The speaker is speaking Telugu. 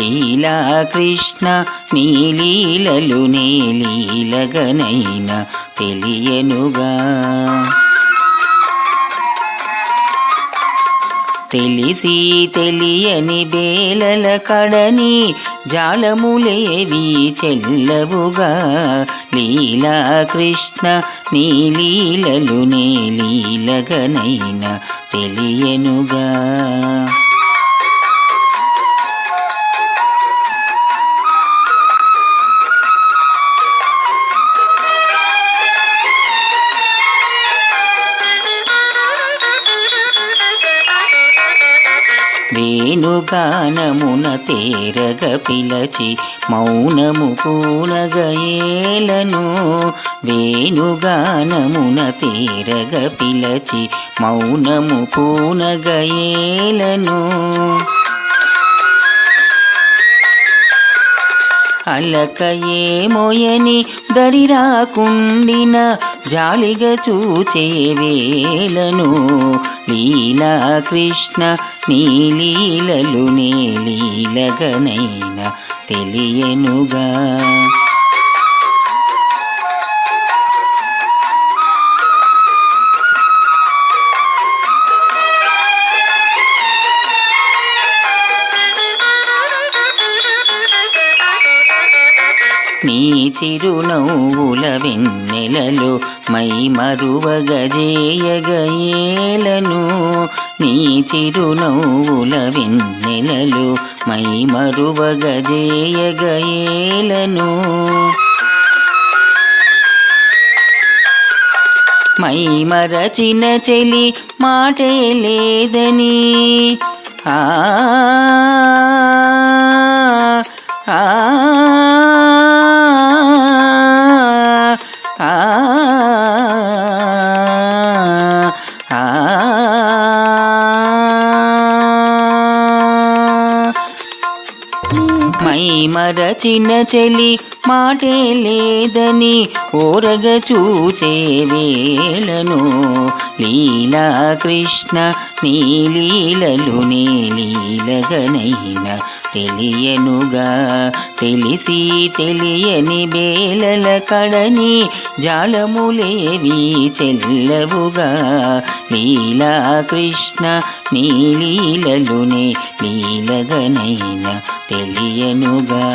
లీలా కృష్ణ నీ లీలలు నీ లీలగనైన తెలియనుగా. తెలిసి తెలియని బేలల కడని జాలములేవి చెల్లవుగా. లీలా కృష్ణ నీ లీలలు నీ లీలగనైన తెలియనుగా. నేను గానమున తేరగ పిలచి మౌనము పూనగయేలను వేణుగానమున తేరగ పిలచి మౌనము పూనగయేలను అలకయే మొయని దరిరాకుండిన జాలిగా చూచే వేలను లీలా కృష్ణ నీ లీలలు నే లీలగనైనా తెలియనుగా. నీ చిరునవ్వుల వెన్నెలలో మై మరువగజేయగయేలను. నీ చిరునవ్వుల వెన్నెలలో మై మరువగజేయగయేలను. మై మరచిన చెలి మాటే లేదని. ఆ ఆ మై మరచిన చెలి మాటే లేదని ఓరగ చూచే వేళను లీలా కృష్ణ నీ లీలలు నీ లీలగనైనా తెలియనుగా తెలిసి తెలియని బేలల కడని జాలములేవి చెల్లవుగా లీలా కృష్ణ నీ లీలలునే లీలగనైనా తెలియనుగా